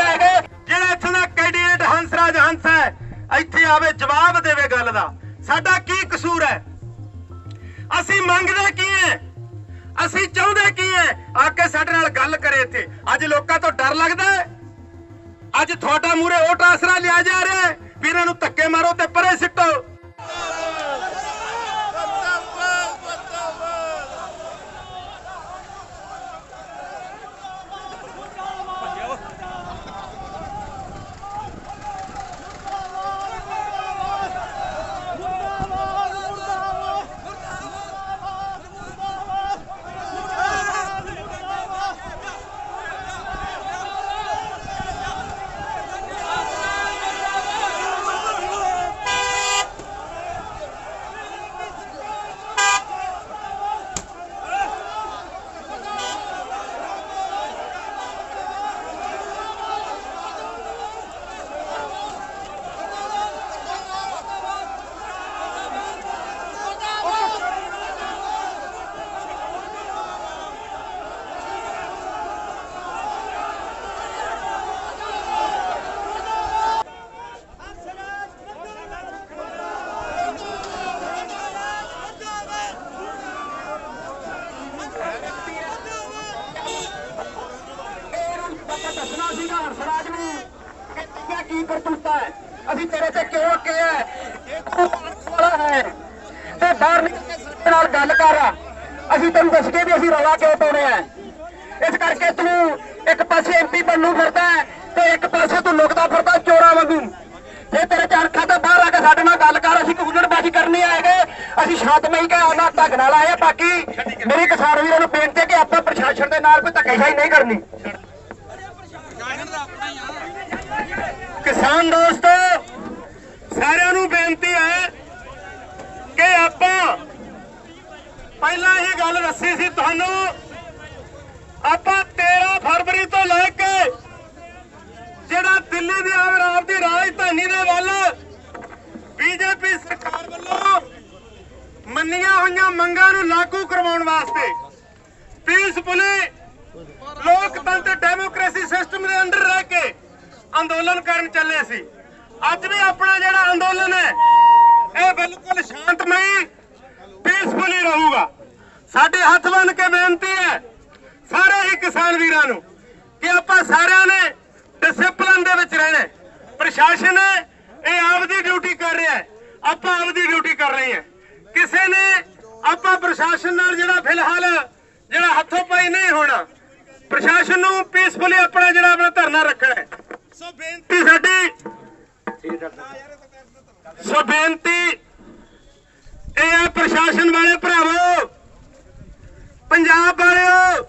ਕੁਗਲੜਬਾਜ਼ੀ ਕਰਨੀ ਜਿਹੜਾ ਇੱਥੋਂ ਦਾ ਕੈਂਡੀਡੇਟ ਹੰਸਰਾਜ ਹੰਸ ਹੈ, ਇੱਥੇ ਆਵੇ, ਜਵਾਬ ਦੇਵੇ ਗੱਲ ਦਾ। ਸਾਡਾ ਕੀ ਕਸੂਰ ਹੈ? ਅਸੀਂ ਮੰਗਦੇ ਕੀ ਹੈ? ਅਸੀਂ ਚਾਹੁੰਦੇ ਕੀ ਹੈ? ਆ ਕੇ ਸਾਡੇ ਨਾਲ ਗੱਲ ਕਰੇ ਇੱਥੇ। ਅੱਜ ਲੋਕਾਂ ਤੋਂ ਡਰ ਲੱਗਦਾ ਹੈ? ਅੱਜ ਤੁਹਾਡਾ ਮੂਰੇ ਉਹ ਆਸਰਾ ਲਿਆ ਜਾ ਰਿਹਾ ਹੈ ਵੀ ਇਹਨਾਂ ਨੂੰ ਧੱਕੇ ਮਾਰੋ ਤੇ ਪਰੇ ਸਿੱਟੋ। ਬਾਹਰ ਨਿਕਲ ਕੇ ਸਾਡੇ ਨਾਲ ਗੱਲ ਕਰ। ਅਸੀਂ ਤੈਨੂੰ ਦੱਸ ਕੇ ਵੀ ਅਸੀਂ ਰੌਲਾ ਕਿਉਂ ਪਾਉਣੇ ਆ? ਇਸ ਕਰਕੇ ਤੂੰ ਇੱਕ ਪਾਸੇ ਐਮਪੀ ਬਣਨੂ ਫਿਰਦਾ ਤੇ ਇੱਕ ਪਾਸੇ ਤੂੰ ਲੁਕਦਾ ਫਿਰਦਾ ਚੋਰਾਂ ਵਾਂਗੂ। ਜੇ ਤੇਰੇ ਚਰਖਾ ਤੇ ਬਾਹਰ ਆ ਕੇ ਸਾਡੇ ਨਾਲ ਗੱਲ ਕਰ, ਅਸੀਂ ਕੁਗਲੜਬਾਜ਼ੀ ਕਰਨੀ ਆਏਗੇ ਅਸੀਂ ਸ਼ਾਂਤਮਈ ਕੇ ਉਹਨਾਂ ਢੰਗ ਨਾਲ ਆਏ ਆ। ਬਾਕੀ ਮੇਰੇ ਕਿਸਾਨ ਵੀਰਾਂ ਨੂੰ ਬੇਨਤੀ ਹੈ ਕਿ ਆਪਾਂ ਪ੍ਰਸ਼ਾਸਨ ਦੇ ਨਾਲ ਕੋਈ ਧੱਕੇਸ਼ਾਹੀ ਨਹੀਂ ਕਰਨੀ। ਕਿਸਾਨ ਦੋਸਤੋ, ਸਾਰਿਆਂ ਨੂੰ ਬੇਨਤੀ ਹੈ ਕਿ ਆਪਾਂ। ਪਹਿਲਾਂ ਹੀ ਗੱਲ ਦੱਸੀ ਸੀ ਤੁਹਾਨੂੰ, ਆਪਾਂ 13 ਫਰਵਰੀ ਤੋਂ ਲੈ ਕੇ ਜਿਹੜਾ ਦਿੱਲੀ ਦੀ ਆਮ ਦੀ ਰਾਜਧਾਨੀ ਦੇ ਵੱਲ ਬੀਜੇਪੀ ਸਰਕਾਰ ਵੱਲੋਂ ਮੰਨੀਆਂ ਹੋਈਆਂ ਮੰਗਾਂ ਨੂੰ ਲਾਗੂ ਕਰਵਾਉਣ ਵਾਸਤੇ ਪੀਸਫੁਲੀ ਲੋਕਤੰਤਰ ਡੈਮੋਕ੍ਰੇਸੀ ਸਿਸਟਮ ਦੇ ਅੰਦਰ ਰਹਿ ਕੇ ਅੰਦੋਲਨ ਕਰਨ ਚੱਲੇ ਸੀ। ਅੱਜ ਵੀ ਆਪਣਾ ਜਿਹੜਾ ਅੰਦੋਲਨ ਹੈ ਇਹ ਬਿਲਕੁਲ ਸ਼ਾਂਤਮਈ ਪੀਸਫੁਲੀ ਰਹੂਗਾ। ਸਾਡੇ ਹੱਥ ਬੰਨ ਕੇ ਬੇਨਤੀ ਹੈ ਸਾਰੇ ਹੀ ਕਿਸਾਨ ਵੀਰਾਂ ਨੂੰ ਕਿ ਆਪਾਂ ਸਾਰਿਆਂ ਨੇ ਡਿਸਪਲਿਨ ਦੇ ਵਿੱਚ ਰਹਿਣਾ ਪ੍ਰਸ਼ਾਸਨ ਇਹ ਆਪਦੀ ਡਿਊਟੀ ਕਰ ਰਿਹਾ ਹੈ। ਆਪਾਂ ਆਪਦੀ ਡਿਊਟੀ ਕਰ ਰਹੇ ਹਾਂ। ਕਿਸੇ ਨੇ ਆਪਾਂ ਪ੍ਰਸ਼ਾਸਨ ਨਾਲ ਜਿਹੜਾ ਫਿਲਹਾਲ ਜਿਹੜਾ ਹੱਥੋਂ ਪਾਈ ਨਹੀਂ ਹੋਣਾ, ਪ੍ਰਸ਼ਾਸਨ ਨੂੰ ਪੀਸਫੁਲੀ ਆਪਣਾ ਜਿਹੜਾ ਆਪਣਾ ਧਰਨਾ ਰੱਖਣਾ ਹੈ। ਸੋ ਬੇਨਤੀ ਸਾਡੀ ਸੋ ਬੇਨਤੀ ਇਹ ਹੈ ਪ੍ਰਸ਼ਾਸਨ ਵਾਲੇ ਭਰਾਵੋ, ਪੰਜਾਬ ਵਾਲਿਓ,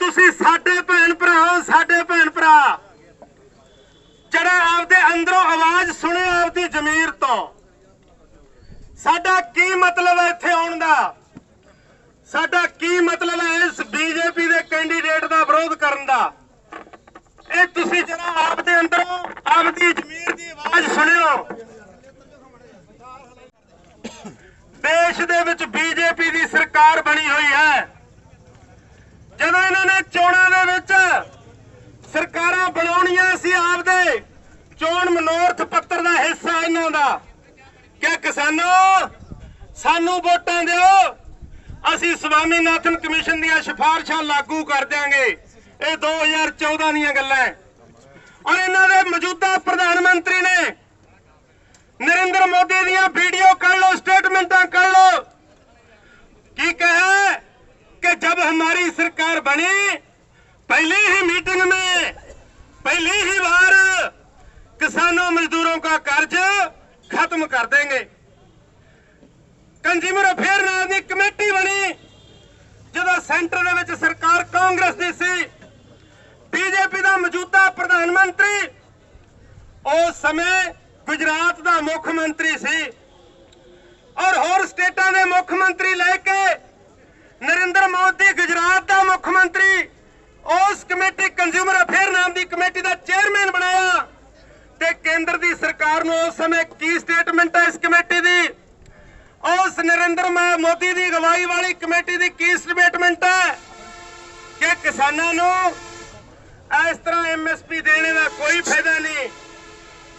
ਤੁਸੀਂ ਸਾਡੇ ਭੈਣ ਭਰਾ ਸਾਡੇ ਭੈਣ ਭਰਾ। ਜਿਹੜਾ ਆਪਦੇ ਅੰਦਰੋਂ ਆਵਾਜ਼ ਸੁਣੇ ਆਪਦੀ ਜ਼ਮੀਰ ਤੋਂ। ਸਾਡਾ ਕੀ ਮਤਲਬ ਹੈ ਇੱਥੇ ਆਉਣ ਦਾ? ਸਾਡਾ ਕੀ ਮਤਲਬ ਹੈ ਇਸ ਬੀਜੇਪੀ ਦੇ ਕੈਂਡੀਡੇਟ ਦਾ ਵਿਰੋਧ ਕਰਨ ਦਾ? ਇਹ ਤੁਸੀਂ ਜਰਾ ਆਪਦੇ ਅੰਦਰੋਂ ਆਪ ਦੀ ਜ਼ਮੀਰ ਦੀ ਆਵਾਜ਼ ਸੁਣਿਓ। ਦੇਸ਼ ਦੇ ਵਿੱਚ ਬੀਜੇਪੀ ਦੀ ਸਰਕਾਰ ਬਣੀ ਹੋਈ ਹੈ। ਜਦੋਂ ਇਹਨਾਂ ਨੇ ਚੋਣਾਂ ਦੇ ਵਿੱਚ ਸਰਕਾਰਾਂ ਬਣਾਉਣੀਆਂ ਸੀ ਆਪਦੇ, ਚੋਣ ਮਨੋਰਥ ਪੱਤਰ ਦਾ ਹਿੱਸਾ ਇਹਨਾਂ ਦਾ। ਕਿ ਕਿਸਾਨੋ, ਸਾਨੂੰ ਵੋਟਾਂ ਦਿਓ। ਅਸੀਂ ਸਵਾਮੀਨਾਥਨ ਕਮਿਸ਼ਨ ਦੀਆਂ ਸਿਫਾਰਸ਼ਾਂ ਲਾਗੂ ਕਰ ਦਿਆਂਗੇ। ਇਹ 2014 ਦੀਆਂ ਗੱਲਾਂ ਹੈ। ਔਰ ਇਹਨਾਂ ਦੇ ਮੌਜੂਦਾ ਮੰਤਰੀ ਉਸ ਸਮੇਂ ਗੁਜਰਾਤ ਦਾ ਮੁੱਖ ਮੰਤਰੀ ਸੀ। ਔਰ ਹੋਰ ਸਟੇਟਾਂ ਦੇ ਮੁੱਖ ਮੰਤਰੀ ਲੈ ਕੇ ਨਰਿੰਦਰ ਮੋਦੀ ਗੁਜਰਾਤ ਦਾ ਮੁੱਖ ਮੰਤਰੀ, ਉਸ ਕਮੇਟੀ ਕੰਜ਼ਿਊਮਰ ਅਫੇਅਰ ਨਾਮ ਦੀ ਕਮੇਟੀ ਦਾ ਚੇਅਰਮੈਨ ਬਣਾਇਆ ਤੇ ਕੇਂਦਰ ਦੀ ਸਰਕਾਰ ਨੂੰ ਉਸ ਸਮੇਂ ਕੀ ਸਟੇਟਮੈਂਟ ਹੈ ਇਸ ਕਮੇਟੀ ਦੀ? ਉਸ ਨਰਿੰਦਰ ਮੋਦੀ ਦੀ ਅਗਵਾਈ ਵਾਲੀ ਕਮੇਟੀ ਦੀ ਕੀ ਸਟੇਟਮੈਂਟ ਹੈ ਕਿ ਕਿਸਾਨਾਂ ਨੂੰ ਇਸ ਤਰ੍ਹਾਂ ਐਮਐਸਪੀ ਦੇਣੇ ਦਾ ਕੋਈ ਫਾਇਦਾ ਨਹੀਂ।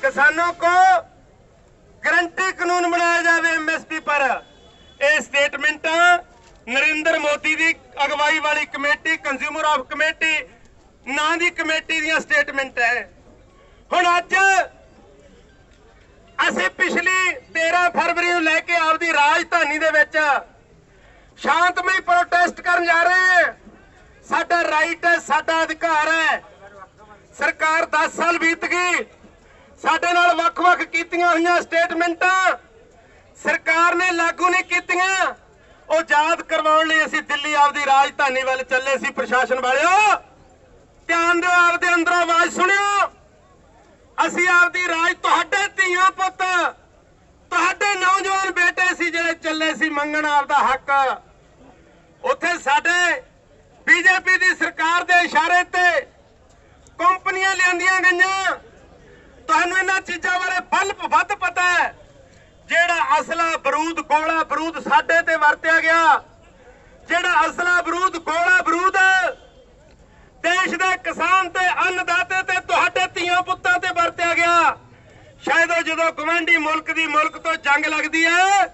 ਕਿਸਾਨਾਂ को ਗਰੰਟੀ ਕਾਨੂੰਨ ਬਣਾਇਆ ਜਾਵੇ ਐਮਐਸਪੀ ਪਰ। ਇਹ ਸਟੇਟਮੈਂਟ ਨਰਿੰਦਰ ਮੋਦੀ ਦੀ ਅਗਵਾਈ ਵਾਲੀ ਕਮੇਟੀ ਕੰਜ਼ਿਊਮਰ ਆਫ ਕਮੇਟੀ, ਨਾਂ ਦੀ ਕਮੇਟੀ ਦੀਆਂ ਸਟੇਟਮੈਂਟ ਹੈ ਹੁਣ ਅੱਜ ਅਸੀਂ ਪਿਛਲੀ 13 ਫਰਵਰੀ ਨੂੰ ਲੈ ਕੇ ਆਪਦੀ ਰਾਜਧਾਨੀ ਦੇ ਵਿੱਚ ਸ਼ਾਂਤਮਈ ਪ੍ਰੋਟੈਸਟ ਕਰਨ ਜਾ ਰਹੇ ਹਾਂ। ਸਾਡਾ ਰਾਈਟ ਹੈ, ਸਾਡਾ ਅਧਿਕਾਰ ਹੈ। ਸਰਕਾਰ 10 ਸਾਲ ਬੀਤ ਗਈ। ਸਾਡੇ ਨਾਲ ਵੱਖ-ਵੱਖ ਕੀਤੀਆਂ ਹੋਈਆਂ ਸਟੇਟਮੈਂਟਾਂ ਸਰਕਾਰ ਨੇ ਲਾਗੂ ਨਹੀਂ ਕੀਤੀਆਂ। ਉਹ ਯਾਦ ਕਰਵਾਉਣ ਲਈ ਅਸੀਂ ਦਿੱਲੀ ਆਪਦੀ ਰਾਜਧਾਨੀ ਵੱਲ ਚੱਲੇ ਸੀ, ਪ੍ਰਸ਼ਾਸਨ ਵਾਲਿਓ। ਧਿਆਨ ਦਿਓ, ਆਪਦੇ ਅੰਦਰੋਂ ਆਵਾਜ਼ ਸੁਣਿਓ। ਅਸੀਂ ਆਪਦੀ ਰਾਜ ਤੁਹਾਡੇ ਧੀਆਂ ਪੁੱਤ, ਤੁਹਾਡੇ ਨੌਜਵਾਨ ਬੇਟੇ ਸੀ ਜਿਹੜੇ ਚੱਲੇ ਸੀ, ਮੰਗਣ ਆਪਦਾ ਹੱਕ। ਉੱਥੇ ਸਾਡੇ ਬੀਜੇਪੀ ਦੀ ਸਰਕਾਰ ਦੇ ਇਸ਼ਾਰੇ ਤੇ ਕੰਪਨੀਆਂ ਲਿਆਂਦੀਆਂ ਗਈਆਂ। ਤੁਹਾਨੂੰ ਇਹਨਾਂ ਚੀਜ਼ਾਂ ਬਾਰੇ ਬਲਬ ਵੱਧ ਪਤਾ ਹੈ। ਜਿਹੜਾ ਅਸਲਾ ਬਰੂਦ, ਗੋਲਾ ਬਰੂਦ ਸਾਡੇ ਤੇ ਵਰਤਿਆ ਗਿਆ, ਜਿਹੜਾ ਅਸਲਾ ਬਰੂਦ, ਗੋਲਾ ਬਰੂਦ, ਦੇਸ਼ ਦੇ ਕਿਸਾਨ ਤੇ ਅੰਨਦਾਤੇ ਤੇ ਤੁਹਾਡੇ ਧੀਆਂ ਪੁੱਤਾਂ ਤੇ ਵਰਤਿਆ ਗਿਆ। ਸ਼ਾਇਦ ਉਹ ਜਦੋਂ ਗਵੰਡੀ ਮੁਲਕ ਦੀ ਮੁਲਕ ਤੋਂ ਜੰਗ ਲੱਗਦੀ ਹੈ,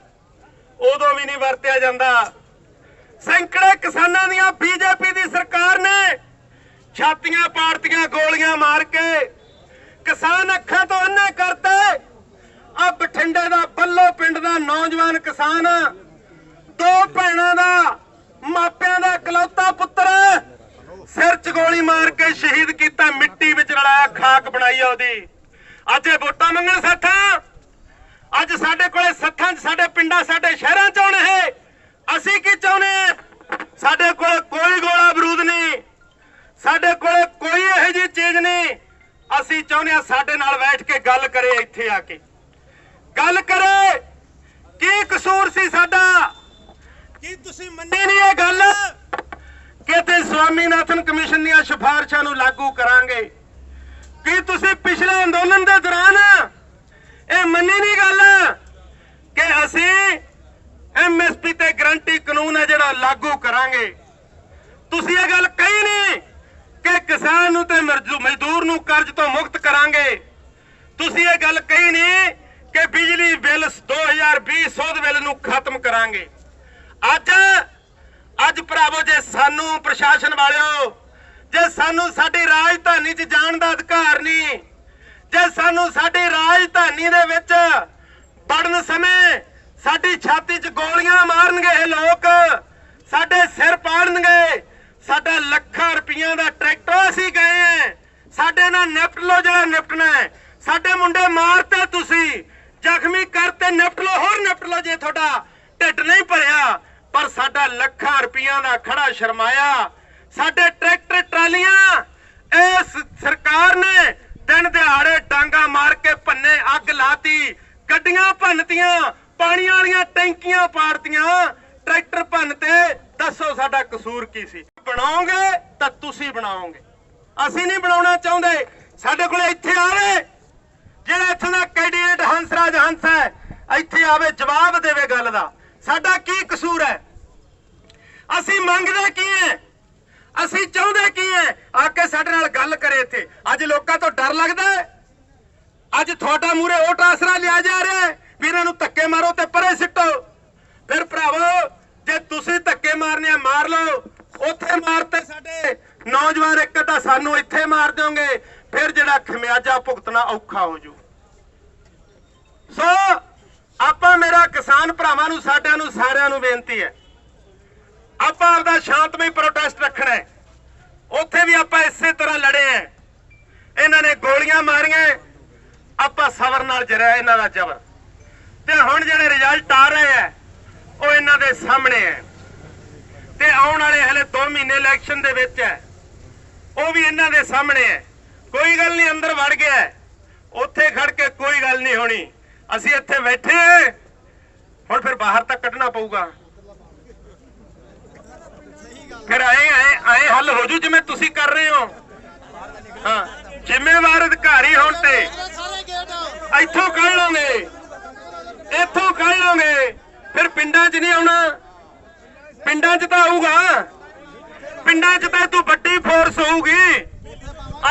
ਉਦੋਂ ਵੀ ਨਹੀਂ ਵਰਤਿਆ ਜਾਂਦਾ। ਸੈਂਕੜੇ ਕਿਸਾਨਾਂ ਦੀਆਂ ਬੀਜੇਪੀ ਦੀ ਸਰਕਾਰ ਨੇ ਛਾਤੀਆਂ ਪਾੜਤੀਆਂ, ਗੋਲੀਆਂ ਮਾਰ ਕੇ ਕਿਸਾਨ ਅੱਖਾਂ ਤੋਂ ਅੰਨੇ ਕਰਤੇ। ਆ ਬਠਿੰਡੇ ਦਾ ਬੱਲੋ ਪਿੰਡ ਦਾ ਨੌਜਵਾਨ ਕਿਸਾਨ, ਦੋ ਭੈਣਾਂ ਦਾ, ਮਾਪਿਆਂ ਦਾ ਇਕਲੌਤਾ ਪੁੱਤਰ ਸਿਰ 'ਚ ਗੋਲੀ ਮਾਰ ਕੇ ਸ਼ਹੀਦ ਕੀਤਾ, ਮਿੱਟੀ ਵਿੱਚ ਰਲਾਇਆ, ਖਾਕ ਬਣਾਈ ਆ ਉਹਦੀ। ਅੱਜ ਇਹ ਵੋਟਾਂ ਮੰਗਣ ਸੱਥਾਂ। ਅੱਜ ਸਾਡੇ ਕੋਲੇ ਸੱਥਾਂ 'ਚ, ਸਾਡੇ ਪਿੰਡਾਂ, ਸਾਡੇ ਸ਼ਹਿਰ 'ਚ ਆਉਣ ਇਹ ਅਸੀਂ ਕੀ ਚਾਹੁੰਦੇ ਹਾਂ? ਸਾਡੇ ਕੋਲ ਕੋਈ ਗੋਲਾ ਬਰੂਦ ਨਹੀਂ ਸਾਡੇ ਕੋਲੇ ਕੋਈ ਇਹੋ ਜਿਹੀ ਚੀਜ਼ ਨਹੀਂ ਅਸੀਂ ਚਾਹੁੰਦੇ ਹਾਂ ਸਾਡੇ ਨਾਲ ਬੈਠ ਕੇ ਗੱਲ ਕਰੇ ਇੱਥੇ ਆ ਕੇ। ਗੱਲ ਕਰੇ! ਕੀ ਕਸੂਰ ਸੀ ਸਾਡਾ? ਕੀ ਤੁਸੀਂ ਮੰਨੇ ਨਹੀਂ? ਇਹ ਗੱਲ ਕਿ ਤੇ ਸਵਾਮੀਨਾਥਨ ਕਮਿਸ਼ਨ ਦੀਆਂ ਸਿਫਾਰਸ਼ਾਂ ਨੂੰ ਲਾਗੂ ਕਰਾਂਗੇ। ਕੀ ਤੁਸੀਂ ਪਿਛਲੇ ਅੰਦੋਲਨ ਦੇ ਦੌਰਾਨ ਇਹ ਮੰਨੀ ਨਹੀਂ ਗੱਲ ਕਿ ਅਸੀਂ ਐਮਐਸਪੀ ਤੇ ਗਰੰਟੀ ਕਾਨੂੰਨ ਹੈ ਜਿਹੜਾ ਲਾਗੂ ਕਰਾਂਗੇ? ਤੁਸੀਂ ਇਹ ਗੱਲ ਕਹੀ ਨਹੀਂ ਕਿ ਕਿਸਾਨ ਨੂੰ ਤੇ ਮਰਜ਼ੂ- ਮਜ਼ਦੂਰ ਨੂੰ ਕਰਜ਼ ਤੋਂ ਮੁਕਤ ਕਰਾਂਗੇ। ਤੁਸੀਂ ਇਹ ਗੱਲ ਕਹੀ ਨਹੀਂ ਕਿ ਬਿਜਲੀ ਬਿੱਲ 2020 ਸੋਧ ਬਿੱਲ ਨੂੰ ਖਤਮ ਕਰਾਂਗੇ। ਅੱਜ ਅੱਜ ਭਰਾਵੋ, ਜੇ ਸਾਨੂੰ ਪ੍ਰਸ਼ਾਸਨ ਵਾਲਿਓ, ਜੇ ਸਾਨੂੰ ਸਾਡੀ ਰਾਜਧਾਨੀ 'ਚ ਜਾਣ ਦਾ ਅਧਿਕਾਰ ਨਹੀਂ, ਜੇ ਸਾਨੂੰ ਸਾਡੀ ਰਾਜਧਾਨੀ ਦੇ ਵਿੱਚ ਵੜਨ ਸਮੇਂ ਸਾਡੀ ਛਾਤੀ 'ਚ ਗੋਲੀਆਂ ਮਾਰਨਗੇ ਇਹ ਲੋਕ, ਸਾਡੇ ਸਿਰ ਪਾੜਨਗੇ ਸਾਡਾ ਲੱਖਾਂ ਰੁਪਈਆਂ ਦਾ ਟਰੈਕਟਰ ਅਸੀਂ ਗਏ ਐ। ਸਾਡੇ ਨਾਲ ਨਿਪਟ ਲੋ ਜਿਹੜਾ ਨਿਪਟਣਾ ਹੈ ਸਾਡੇ ਮੁੰਡੇ ਮਾਰਤੇ ਤੁਸੀਂ। ਜ਼ਖਮੀ ਕਰਤੇ ਨਿਪਟ ਲੋ ਹੋਰ ਨਿਪਟ ਲੋ ਜੇ ਤੁਹਾਡਾ ਢਿੱਡ ਨਹੀਂ ਭਰਿਆ। ਪਰ ਸਾਡਾ ਲੱਖਾਂ ਰੁਪਈਆਂ ਦਾ ਖੜਾ ਸ਼ਰਮਾਇਆ। ਸਾਡੇ ਟਰੈਕਟਰ ਟਰਾਲੀਆਂ, ਇਸ ਸਰਕਾਰ ਨੇ ਦਿਨ ਦਿਹਾੜੇ ਡਾਂਗਾ ਮਾਰ ਕੇ ਭੰਨੇ ਅੱਗ ਲਾਤੀ। ਗੱਡੀਆਂ ਭੰਨਤੀਆਂ, ਪਾਣੀ ਵਾਲੀਆਂ ਟੈਂਕੀਆਂ ਪਾੜਤੀਆਂ। ਟਰੈਕਟਰ ਭੰਨ ਤੇ, ਦੱਸੋ ਸਾਡਾ ਕਸੂਰ ਕੀ ਸੀ? ਬਣਾਓਗੇ ਤਾਂ ਤੁਸੀਂ ਬਣਾਓਗੇ। ਅਸੀਂ ਨਹੀਂ ਬਣਾਉਣਾ ਚਾਹੁੰਦੇ। ਸਾਡੇ ਕੋਲ ਇੱਥੇ ਆਵੇ। ਜਿਹੜਾ ਇੱਥੋਂ ਦਾ ਕੈਂਡੀਡੇਟ ਹੰਸਰਾਜ ਹੰਸ ਹੈ, ਇੱਥੇ ਆਵੇ, ਜਵਾਬ ਦੇਵੇ ਗੱਲ ਦਾ। ਸਾਡਾ ਕੀ ਕਸੂਰ ਹੈ? ਅਸੀਂ ਮੰਗਦੇ ਕੀ ਹੈ? ਅਸੀਂ ਚਾਹੁੰਦੇ ਕੀ ਹੈ? ਆ ਕੇ ਸਾਡੇ ਨਾਲ ਗੱਲ ਕਰੇ ਇੱਥੇ। ਅੱਜ ਲੋਕਾਂ ਤੋਂ ਡਰ ਲੱਗਦਾ ਹੈ। ਅੱਜ ਤੁਹਾਡਾ ਮੂਰੇ ਉਹ ਆਸਰਾ ਲਿਆ ਜਾ ਰਿਹਾ ਵੀ ਇਹਨਾਂ ਨੂੰ ਧੱਕੇ ਮਾਰੋ ਤੇ ਪਰੇ ਸਿੱਟੋ। ਫਿਰ ਭਰਾਵੋ, ਜੇ ਤੁਸੀਂ ਧੱਕੇ ਮਾਰਨੇ ਆ ਮਾਰ ਲਓ ਉੱਥੇ ਮਾਰਤੇ ਸਾਡੇ। ਨੌਜਵਾਨ ਇੱਕ ਤਾਂ ਸਾਨੂੰ ਇੱਥੇ ਮਾਰ ਦਿਓਗੇ, ਫਿਰ ਜਿਹੜਾ ਖਮਿਆਜਾ ਭੁਗਤਣਾ ਔਖਾ ਹੋ ਜੂ। ਸੋ, ਆਪਾਂ ਮੇਰਾ ਕਿਸਾਨ ਭਰਾਵਾਂ ਨੂੰ, ਸਾਡਿਆਂ ਨੂੰ, ਸਾਰਿਆਂ ਨੂੰ ਬੇਨਤੀ ਹੈ। ਆਪਾਂ ਆਪਦਾ ਸ਼ਾਂਤਮਈ ਪ੍ਰੋਟੈਸਟ ਰੱਖਣਾ ਹੈ। ਉੱਥੇ ਵੀ ਆਪਾਂ ਇਸੇ ਤਰ੍ਹਾਂ ਲੜੇ ਆ ਇਹਨਾਂ ਨੇ ਗੋਲੀਆਂ ਮਾਰੀਆਂ ਆਪਾਂ ਸਬਰ ਨਾਲ ਜਰਿਆ ਇਹਨਾਂ ਦਾ ਜ਼ਬਰ। ਤੇ ਹੁਣ ਜਿਹੜੇ ਰਿਜ਼ਲਟ ਆ ਰਹੇ ਆ ਉਹ ਇਹਨਾਂ ਦੇ ਸਾਹਮਣੇ ਹੈ। ਤੇ ਆਉਣ ਵਾਲੇ ਹਲੇ 2 ਮਹੀਨੇ ਇਲੈਕਸ਼ਨ ਦੇ ਵਿੱਚ ਹੈ। ਉਹ ਵੀ ਇਹਨਾਂ ਦੇ ਸਾਹਮਣੇ ਹੈ। ਕੋਈ ਗੱਲ ਨਹੀਂ, ਅੰਦਰ ਵੜ ਗਿਆ ਉੱਥੇ ਖੜ ਕੇ ਕੋਈ ਗੱਲ ਨਹੀਂ ਹੋਣੀ। ਅਸੀਂ ਇੱਥੇ ਬੈਠੇ ਹਾਂ। ਹੁਣ ਫਿਰ ਬਾਹਰ ਤੱਕ ਕੱਢਣਾ ਪਊਗਾ। ਫਿਰ ਆਏ ਆਏ ਆਏ ਹੱਲ ਹੋ ਜੂ ਜਿਵੇਂ ਤੁਸੀਂ ਕਰ ਰਹੇ ਹੋ। ਹਾਂ, ਜ਼ਿੰਮੇਵਾਰ ਅਧਿਕਾਰੀ ਹੋਣ ਤੇ। ਇੱਥੋਂ ਕੱਢ ਲਓਗੇ। ਇੱਥੋਂ ਕੱਢ ਲਓਗੇ। ਫਿਰ ਪਿੰਡਾਂ 'ਚ ਨਹੀਂ ਆਉਣਾ। ਪਿੰਡਾਂ 'ਚ ਤਾਂ ਆਊਗਾ। ਪਿੰਡਾਂ 'ਚ ਤਾਂ ਤੂੰ ਵੱਡੀ ਫੋਰਸ ਹੋਊਗੀ।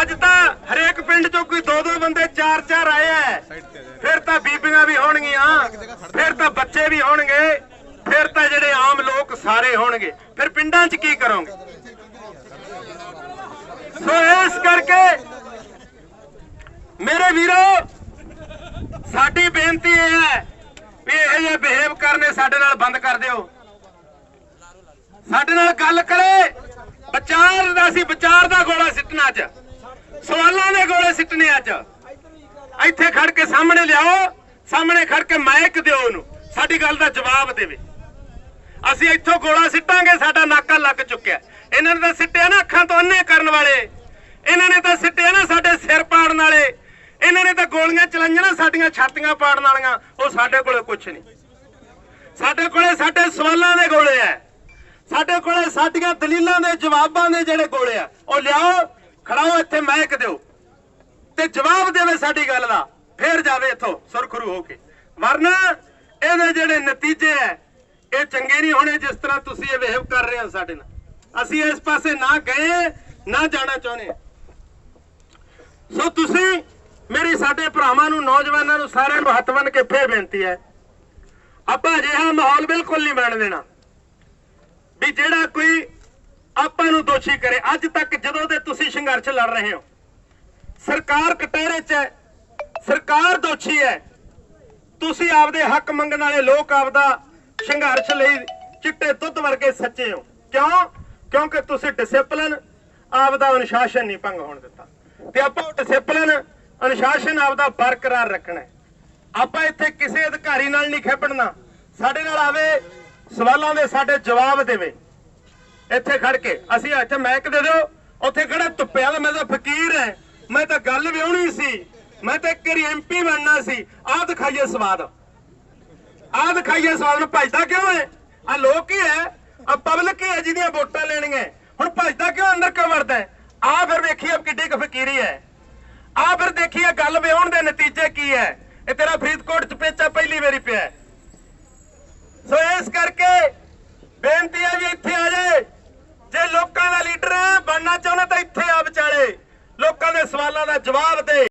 ਅੱਜ ਤਾਂ ਹਰੇਕ ਪਿੰਡ 'ਚੋਂ ਕੋਈ ਦੋ ਦੋ ਬੰਦੇ ਚਾਰ ਚਾਰ ਆਏ ਐ। ਫਿਰ ਤਾਂ ਬੀਬੀਆਂ ਵੀ ਹੋਣਗੀਆਂ, ਫਿਰ ਤਾਂ ਬੱਚੇ ਵੀ ਹੋਣਗੇ, ਫਿਰ ਤਾਂ ਜਿਹੜੇ ਆਮ ਲੋਕ ਸਾਰੇ ਹੋਣਗੇ। ਫਿਰ ਪਿੰਡਾਂ 'ਚ ਕੀ ਕਰੋਗੇ? ਸੋ ਇਸ ਕਰਕੇ ਮੇਰੇ ਵੀਰੋ, ਸਾਡੀ ਬੇਨਤੀ ਇਹ ਹੈ ਵੀ ਇਹ ਜਿਹੇ ਬਿਹੇਵ ਕਰਨੇ ਸਾਡੇ ਨਾਲ ਬੰਦ ਕਰ ਦਿਓ। ਸਾਡੇ ਨਾਲ ਗੱਲ ਕਰੇ। ਵਿਚਾਰ ਦਾ ਅਸੀਂ ਵਿਚਾਰ ਦਾ ਗੋਲਾ ਸਿੱਟਣਾ ਅੱਜ। ਸਵਾਲਾਂ ਦੇ ਗੋਲੇ ਸਿੱਟਣੇ ਅੱਜ। ਇੱਥੇ ਖੜ ਕੇ ਸਾਹਮਣੇ ਲਿਆਓ, ਸਾਹਮਣੇ ਖੜ ਕੇ ਮਾਈਕ ਦਿਓ ਉਹਨੂੰ। ਸਾਡੀ ਗੱਲ ਦਾ ਜਵਾਬ ਦੇਵੇ। ਅਸੀਂ ਇੱਥੋਂ ਗੋਲਾ ਸਿੱਟਾਂਗੇ, ਸਾਡਾ ਨਾਕਾ ਲੱਗ ਚੁੱਕਿਆ। ਇਹਨਾਂ ਨੇ ਤਾਂ ਸਿੱਟਿਆ ਨਾ ਅੱਖਾਂ ਤੋਂ ਅੰਨੇ ਕਰਨ ਵਾਲੇ। ਇਹਨਾਂ ਨੇ ਤਾਂ ਸਿੱਟਿਆ ਨਾ ਸਾਡੇ ਸਿਰ ਪਾੜਨ ਵਾਲੇ। ਇਹਨਾਂ ਨੇ ਤਾਂ ਗੋਲੀਆਂ ਚਲਾਈਆਂ ਨਾ ਸਾਡੀਆਂ ਛਾਤੀਆਂ ਪਾੜਨ ਵਾਲੀਆਂ। ਉਹ ਸਾਡੇ ਕੋਲੇ ਕੁਝ ਨਹੀਂ। ਸਾਡੇ ਕੋਲੇ ਸਾਡੇ ਸਵਾਲਾਂ ਦੇ ਗੋਲੇ ਐ। ਸਾਡੇ ਕੋਲੇ ਸਾਡੀਆਂ ਦਲੀਲਾਂ ਦੇ ਜਵਾਬਾਂ ਦੇ ਜਿਹੜੇ ਗੋਲੇ ਆ, ਉਹ ਲਿਆਓ, ਖੜਾਓ ਇੱਥੇ ਮਹਿਕ ਦਿਓ। ਤੇ ਜਵਾਬ ਦੇਵੇ ਸਾਡੀ ਗੱਲ ਦਾ, ਫੇਰ ਜਾਵੇ ਇੱਥੋਂ, ਸੁਰਖਰੂ ਹੋ ਕੇ। ਵਰਨਾ, ਇਹਦੇ ਜਿਹੜੇ ਨਤੀਜੇ ਐ ਇਹ ਚੰਗੇ ਨਹੀਂ ਹੋਣੇ ਜਿਸ ਤਰ੍ਹਾਂ ਤੁਸੀਂ ਇਹ ਬਿਹੇਵ ਕਰ ਰਹੇ ਹੋ ਸਾਡੇ ਨਾਲ। ਅਸੀਂ ਇਸ ਪਾਸੇ ਨਾ ਗਏ, ਨਾ ਜਾਣਾ ਚਾਹੁੰਦੇ। ਸੋ ਤੁਸੀਂ ਮੇਰੀ, ਸਾਡੇ ਭਰਾਵਾਂ ਨੂੰ, ਨੌਜਵਾਨਾਂ ਨੂੰ ਸਾਰਿਆਂ ਨੂੰ ਹੱਥ ਬੰਨ ਕੇ ਫੇਰ ਬੇਨਤੀ ਹੈ ਆਪਾਂ ਅਜਿਹਾ ਮਾਹੌਲ ਬਿਲਕੁਲ ਨਹੀਂ ਬਣ ਦੇਣਾ। ਵੀ ਜਿਹੜਾ ਕੋਈ ਆਪਾਂ ਨੂੰ ਦੋਸ਼ੀ ਕਰੇ, ਅੱਜ ਤੱਕ ਜਦੋਂ ਦੇ ਤੁਸੀਂ ਸੰਘਰਸ਼ ਲੜ ਰਹੇ ਹੋ, ਸਰਕਾਰ ਕਟਹਿਰੇ 'ਚ ਹੈ, ਸਰਕਾਰ ਦੋਸ਼ੀ ਹੈ, ਤੁਸੀਂ ਆਪਦੇ ਹੱਕ ਮੰਗਣ ਵਾਲੇ ਲੋਕ ਆਪਦਾ ਸੰਘਰਸ਼ ਲਈ ਚਿੱਟੇ ਦੁੱਧ ਵਰਗੇ ਸੱਚੇ ਹੋ। ਕਿਉਂ? ਕਿਉਂਕਿ ਤੁਸੀਂ ਡਿਸਪਲਿਨ ਆਪਦਾ ਅਨੁਸ਼ਾਸਨ ਨਹੀਂ ਭੰਗ ਹੋਣ ਦਿੱਤਾ। ਤੇ ਆਪਾਂ ਡਿਸਪਲਿਨ ਅਨੁਸ਼ਾਸਨ ਆਪਦਾ ਬਰਕਰਾਰ ਰੱਖਣਾ ਆਪਾਂ ਇੱਥੇ ਕਿਸੇ ਅਧਿਕਾਰੀ ਨਾਲ ਨਹੀਂ ਖੇਪੜਨਾ ਸਾਡੇ ਨਾਲ ਆਵੇ ਸਵਾਲਾਂ ਦੇ ਸਾਡੇ ਜਵਾਬ ਦੇਵੇ। ਇੱਥੇ ਖੜ ਕੇ ਅਸੀਂ ਇੱਥੇ ਮੈਕ ਦੇ ਦਿਓ, ਉੱਥੇ ਕਿਹੜਾ ਧੁੱਪਿਆ ਦਾ ਮੈਂ ਤਾਂ ਫਕੀਰ ਐ। ਮੈਂ ਤਾਂ ਗੱਲ ਵਿਆਹਣੀ ਸੀ। ਮੈਂ ਤਾਂ ਇੱਕ ਵਾਰੀ ਐਮਪੀ ਬਣਨਾ ਸੀ। ਆਹ ਦਿਖਾਈਏ ਸਵਾਦ। ਆਹ ਦਿਖਾਈਏ ਸਵਾਦ। ਨੂੰ ਭਜਦਾ ਕਿਉਂ ਹੈ ਆ ਲੋਕ ਹੀ ਹੈ ਆ ਪਬਲਿਕ ਹੀ ਹੈ ਜਿਹਦੀਆਂ ਵੋਟਾਂ ਲੈਣੀਆਂ। ਹੁਣ ਭਜਦਾ ਕਿਉਂ ਅੰਦਰ ਕਿਉਂ ਵੜਦਾ ਹੈ ਆ ਫਿਰ ਵੇਖੀਏ ਕਿੱਡੀ ਕੁ ਫਕੀਰੀ ਹੈ ਆ ਫਿਰ ਦੇਖੀਏ ਗੱਲ ਵਿਆਹਣ ਦੇ ਨਤੀਜੇ ਕੀ ਹੈ ਇਹ ਤੇਰਾ ਫਰੀਦਕੋਟ ਚ ਪੇਚਾ ਪਹਿਲੀ ਵਾਰੀ ਪਿਆ ਸੋ ਇਸ ਕਰਕੇ ਬੇਨਤੀ ਹੈ ਵੀ ਇੱਥੇ ਆ ਜਾਏ। ਜੇ ਲੋਕਾਂ ਦਾ ਲੀਡਰ ਬਣਨਾ ਚਾਹੁੰਦਾ ਤਾਂ ਇੱਥੇ ਆ ਵਿਚਾਲੇ। ਲੋਕਾਂ ਦੇ ਸਵਾਲਾਂ ਦਾ ਜਵਾਬ ਦੇ।